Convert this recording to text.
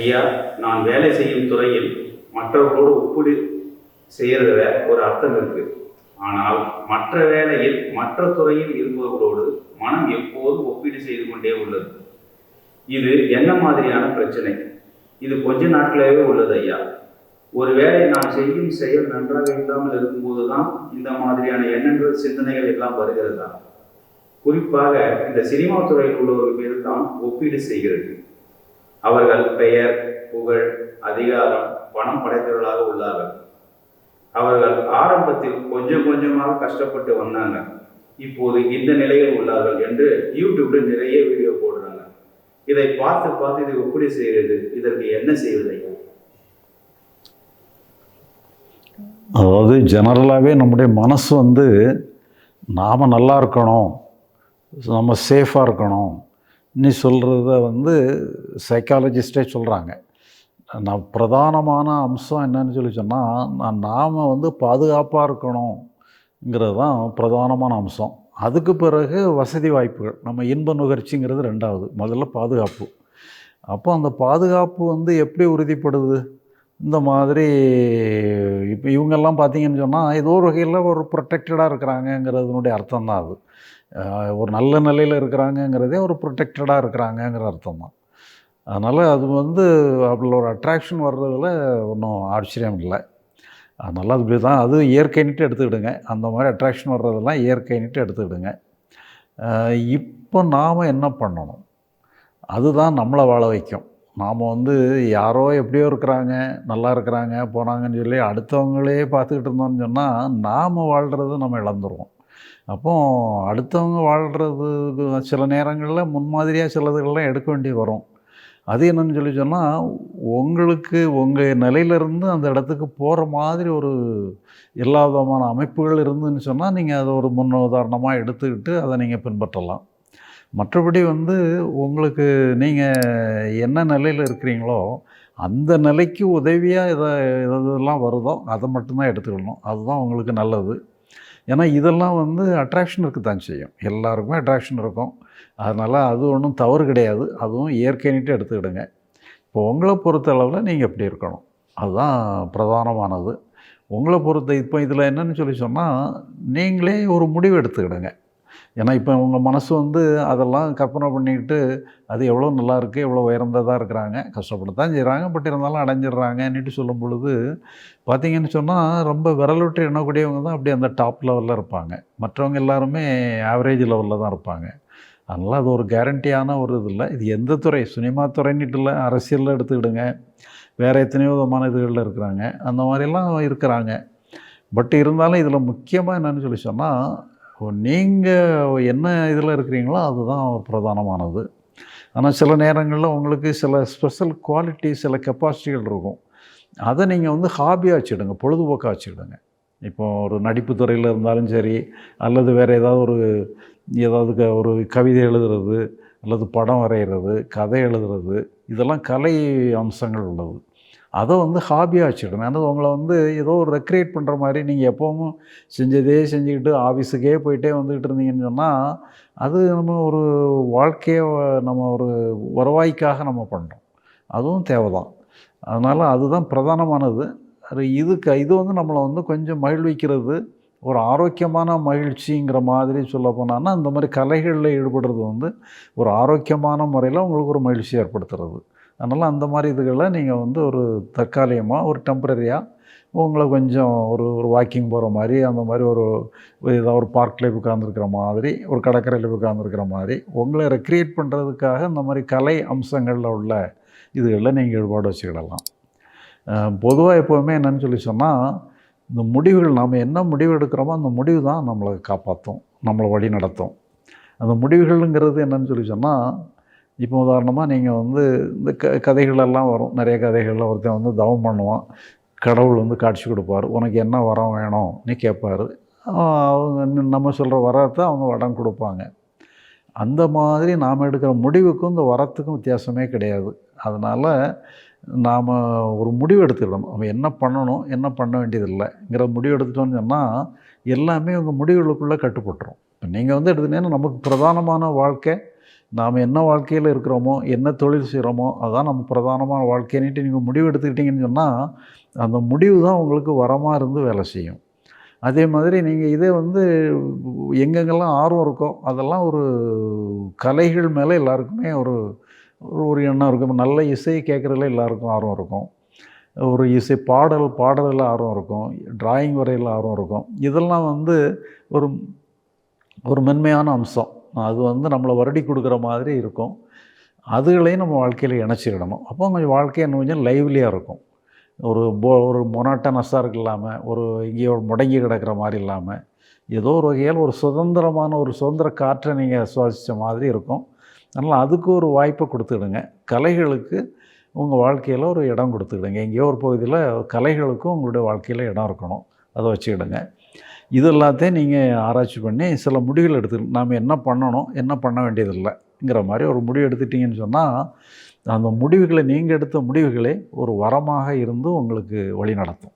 ஐயா நான் வேலை செய்யும் துறையில் மற்றவர்களோடு ஒப்பிடு செய்கிறதுல ஒரு அர்த்தம் இருக்கு. ஆனால் மற்ற வேலையில் மற்ற துறையில் இருப்பவர்களோடு மனம் எப்போதும் ஒப்பீடு செய்து கொண்டே உள்ளது. இது என்ன மாதிரியான பிரச்சனை? இது கொஞ்ச நாட்களாகவே உள்ளது ஐயா. ஒருவேளை நாம் செய்யும் செயல் நன்றாக இல்லாமல் இருக்கும்போது தான் இந்த மாதிரியான எண்ணங்கள் சிந்தனைகள் எல்லாம் வருகிறதா? குறிப்பாக இந்த சினிமா துறையில் உள்ளவர்கள் மீது தான் ஒப்பீடு செய்கிறது. அவர்கள் பெயர் புகழ் அதிகாரம் பணம் படைத்தவர்களாக உள்ளார்கள். அவர்கள் ஆரம்பத்தில் கொஞ்சம் கொஞ்சமாக கஷ்டப்பட்டு வந்தாங்க. இப்போது இந்த நிலையில் உள்ளார்கள் என்று யூடியூப்ல நிறைய வீடியோ போடுறாங்க. இதை பார்த்து பார்த்து இதை எப்படி செய்கிறது? இதற்கு என்ன செய்வதை? அதாவது ஜெனரலாகவே நம்முடைய மனசு வந்து நாம் நல்லா இருக்கணும். நம்ம சேஃபாக இருக்கணும். நீ சொல்கிறத வந்து சைக்காலஜிஸ்டே சொல்கிறாங்க நான் பிரதானமான அம்சம் என்னன்னு சொல்லி சொன்னால் நான் நாம் வந்து பாதுகாப்பாக இருக்கணுங்கிறது தான் பிரதானமான அம்சம். அதுக்கு பிறகு வசதி வாய்ப்புகள். நம்ம இன்ப நுகர்ச்சிங்கிறது ரெண்டாவது. முதல்ல பாதுகாப்பு. அப்போ அந்த பாதுகாப்பு வந்து எப்படி உறுதிப்படுது? இந்த மாதிரி இப்போ இவங்கெல்லாம் பார்த்தீங்கன்னு சொன்னால் ஏதோ ஒரு வகையில் ஒரு ப்ரொடெக்டடாக இருக்கிறாங்கங்கிறதுனுடைய அர்த்தம் தான் அது. ஒரு நல்ல நிலையில் இருக்கிறாங்கங்கிறதே ஒரு ப்ரொடெக்டடாக இருக்கிறாங்கங்கிற அர்த்தம் தான். அதனால் அது வந்து அதில் ஒரு அட்ராக்ஷன் வர்றதில் ஒன்றும் ஆச்சரியம் இல்லை. அதனால் அது இப்படி தான் அது இயற்கைன்ட்டு எடுத்துக்கிடுங்க. அந்த மாதிரி அட்ராக்ஷன் வர்றதெல்லாம் இயற்கைன்ட்டு எடுத்துக்கிடுங்க. இப்போ நாம் என்ன பண்ணணும்? அதுதான் நம்மளை வாழ வைக்கும். நாம் வந்து யாரோ எப்படியோ இருக்கிறாங்க நல்லா இருக்கிறாங்க போனாங்கன்னு சொல்லி அடுத்தவங்களே பார்த்துக்கிட்டு இருந்தோம்னு சொன்னால் நாம் வாழ்கிறது நம்ம இழந்துருவோம். அப்போ அடுத்தவங்க வாழ்கிறதுக்கு சில நேரங்களில் முன்மாதிரியாக சிலதுகள்லாம் எடுக்க வேண்டி வரும். அது என்னன்னு சொல்லி சொன்னால் உங்களுக்கு உங்கள் நிலையிலேருந்து அந்த இடத்துக்கு போகிற மாதிரி ஒரு எல்லா விதமான அமைப்புகள் இருந்துன்னு சொன்னால் நீங்கள் அதை ஒரு முன் உதாரணமாக எடுத்துக்கிட்டு அதை நீங்கள் பின்பற்றலாம். மற்றபடி வந்து உங்களுக்கு நீங்கள் என்ன நிலையில் இருக்கிறீங்களோ அந்த நிலைக்கு உதவியாக இதை இதெல்லாம் வருதோ அதை மட்டும்தான் எடுத்துக்கணும். அதுதான் உங்களுக்கு நல்லது. ஏன்னா இதெல்லாம் வந்து அட்ராக்ஷன் இருக்க தான் செய்யும். எல்லாருக்குமே அட்ராக்ஷன் இருக்கும். அதனால் அது ஒன்றும் தவறு கிடையாது. அதுவும் இயற்கைன்ட்டு எடுத்துக்கிடுங்க. இப்போ உங்களை பொறுத்த அளவில் நீங்கள் எப்படி இருக்கணும். அதுதான் பிரதானமானது. உங்களை பொறுத்த இப்போ இதில் என்னென்னு சொல்லி சொன்னால் நீங்களே ஒரு முடிவு எடுத்துக்கிடுங்க. ஏன்னா இப்போ உங்கள் மனசு வந்து அதெல்லாம் கற்பனை பண்ணிக்கிட்டு அது எவ்வளோ நல்லா இருக்குது எவ்வளோ உயர்ந்ததாக இருக்கிறாங்க. கஷ்டப்பட்டு செய்கிறாங்க பட் இருந்தாலும் அடைஞ்சிடுறாங்கன்னுட்டு சொல்லும் பொழுது பார்த்திங்கன்னு சொன்னால் ரொம்ப விரல் விட்டு எண்ணக்கூடியவங்க தான் அப்படி அந்த டாப் லெவலில் இருப்பாங்க. மற்றவங்க எல்லாருமே ஆவரேஜ் லெவலில் தான் இருப்பாங்க. அதனால் அது ஒரு கேரண்டியான ஒரு இது இல்லை. இது எந்த துறை? சினிமா துறைன்னுட்டு இல்லை. அரசியலில் எடுத்துக்கிடுங்க. வேறு எத்தனையோ விதமான இதுகளில் இருக்கிறாங்க. அந்த மாதிரிலாம் இருக்கிறாங்க. பட் இருந்தாலும் இதில் முக்கியமாக என்னென்னு சொல்லி சொன்னால் நீங்கள் என்ன இதில் இருக்கிறீங்களோ அதுதான் பிரதானமானது. ஆனால் சில நேரங்களில் உங்களுக்கு சில ஸ்பெஷல் குவாலிட்டி சில கெப்பாசிட்டிகள் இருக்கும். அதை நீங்கள் வந்து ஹாபியாக வச்சுடுங்க பொழுதுபோக்காக வச்சுடுங்க இப்போ ஒரு நடிப்பு துறையில் இருந்தாலும் சரி அல்லது வேறு ஏதாவது ஒரு ஏதாவது க- ஒரு கவிதை எழுதுறது அல்லது படம் வரைகிறது கதை எழுதுறது இதெல்லாம் கலை அம்சங்கள் உள்ளது. அதை வந்து ஹாபியாக வச்சுக்கணும். ஏன்னா உங்களை வந்து ஏதோ ஒரு ரெக்ரியேட் பண்ணுற மாதிரி நீங்கள் எப்போவும் செஞ்சதே செஞ்சுக்கிட்டு ஆஃபீஸுக்கே போயிட்டே வந்துக்கிட்டு இருந்தீங்கன்னு சொன்னால் அது நம்ம ஒரு வாழ்க்கையை நம்ம ஒரு வருவாய்க்காக நம்ம பண்ணுறோம் அதுவும் தேவை தான் அதனால் அதுதான் பிரதானமானது. அது இதுக்கு இது வந்து நம்மளை வந்து கொஞ்சம் மகிழ்விக்கிறது ஒரு ஆரோக்கியமான மகிழ்ச்சிங்கிற மாதிரி சொல்ல போனான்னா இந்த மாதிரி கலைகளில் ஈடுபடுறது வந்து ஒரு ஆரோக்கியமான முறையில் உங்களுக்கு ஒரு மகிழ்ச்சி ஏற்படுத்துறது. அதனால் அந்த மாதிரி இதுகளை நீங்கள் வந்து ஒரு தற்காலிகமாக ஒரு டெம்பரரியாக உங்களை கொஞ்சம் ஒரு ஒரு வாக்கிங் போகிற மாதிரி அந்த மாதிரி ஒரு ஏதாவது ஒரு பார்க்கில் உட்காந்துருக்கிற மாதிரி ஒரு கடற்கரையில் உட்காந்துருக்கிற மாதிரி உங்களை ரெக்ரியேட் பண்ணுறதுக்காக இந்த மாதிரி கலை அம்சங்களில் உள்ள இதுகளில் நீங்கள் ஈடுபாடு வச்சுக்கிடலாம். பொதுவாக எப்போவுமே என்னன்னு சொல்லி சொன்னால் இந்த முடிவுகள் நாம் என்ன முடிவு எடுக்கிறோமோ அந்த முடிவு தான் நம்மளை காப்பாற்றும் நம்மளை வழி நடத்தும். அந்த முடிவுகள்ங்கிறது என்னன்னு சொல்லி சொன்னால் இப்போ உதாரணமாக நீங்கள் வந்து இந்த க கதைகளெல்லாம் வரும். நிறைய கதைகளில் ஒருத்தன் வந்து தவம் பண்ணுவான். கடவுள் வந்து காட்சி கொடுப்பார். உனக்கு என்ன வரம் வேணும்? நீ கேட்பாரு அவங்க நம்ம சொல்கிற வரத்தை அவங்க வடம் கொடுப்பாங்க. அந்த மாதிரி நாம் எடுக்கிற முடிவுக்கும் இந்த வரத்துக்கும் வித்தியாசமே கிடையாது. அதனால் நாம் ஒரு முடிவு எடுத்துக்கணும் அவன் என்ன பண்ணணும்? என்ன பண்ண வேண்டியதில்லைங்கிற முடிவு எடுத்துட்டோம்னு சொன்னால் எல்லாமே உங்கள் முடிவுகளுக்குள்ளே கட்டுப்பட்டுரும். இப்போ நீங்கள் வந்து எடுத்துட்டீங்கன்னா நமக்கு பிரதானமான வாழ்க்கை நாம் என்ன வாழ்க்கையில் இருக்கிறோமோ என்ன தொழில் செய்கிறோமோ அதான் நம்ம பிரதானமான வாழ்க்கைன்னுட்டு நீங்கள் முடிவு எடுத்துக்கிட்டிங்கன்னு சொன்னால் அந்த முடிவு தான் உங்களுக்கு வரமாக இருந்து வேலை செய்யும். அதே மாதிரி நீங்கள் இதே வந்து எங்கெங்கெல்லாம் ஆர்வம் இருக்கோ அதெல்லாம் ஒரு கலைகள் மேலே எல்லாருக்குமே ஒரு ஒரு- ஒரு எண்ணம் இருக்கும். நல்ல இசை கேட்குறதுல எல்லாருக்கும் ஆர்வம் இருக்கும். ஒரு இசை பாடல் பாடலில் ஆர்வம் இருக்கும். டிராயிங் வரையில் ஆர்வம் இருக்கும். இதெல்லாம் வந்து ஒரு ஒரு மென்மையான அம்சம். அது வந்து நம்மளை வருடி கொடுக்குற மாதிரி இருக்கும். அதுகளையும் நம்ம வாழ்க்கையில் இணைச்சிக்கிடணும் அப்போ கொஞ்சம் வாழ்க்கை இன்னும் கொஞ்சம் லைவ்லியாக இருக்கும். ஒரு போ ஒரு மொனாட்டனஸாக இருக்கு இல்லாமல் ஒரு எங்கேயோ முடங்கி கிடக்கிற மாதிரி இல்லாமல் ஏதோ ஒரு வகையில் ஒரு சுதந்திரமான ஒரு சுதந்திர காற்றை நீங்கள் சுவாசித்த மாதிரி இருக்கும். அதனால் அதுக்கு ஒரு வாய்ப்பை கொடுத்துடுங்க. கலைகளுக்கு உங்கள் வாழ்க்கையில் ஒரு இடம் கொடுத்துக்கிடுங்க எங்கேயோ ஒரு பகுதியில் கலைகளுக்கும் உங்களுடைய வாழ்க்கையில் இடம் இருக்கணும். அதை வச்சுக்கிடுங்க. இது எல்லாத்தையும் நீங்கள் ஆராய்ச்சி பண்ணி சில முடிவுகள் எடுத்து நாம் என்ன பண்ணணும் என்ன பண்ண வேண்டியதில்லைங்கிற மாதிரி ஒரு முடிவு எடுத்துட்டிங்கன்னு சொன்னால் அந்த முடிவுகளை நீங்கள் எடுத்த முடிவுகளே ஒரு வரமாக இருந்து உங்களுக்கு வழி நடத்தும்.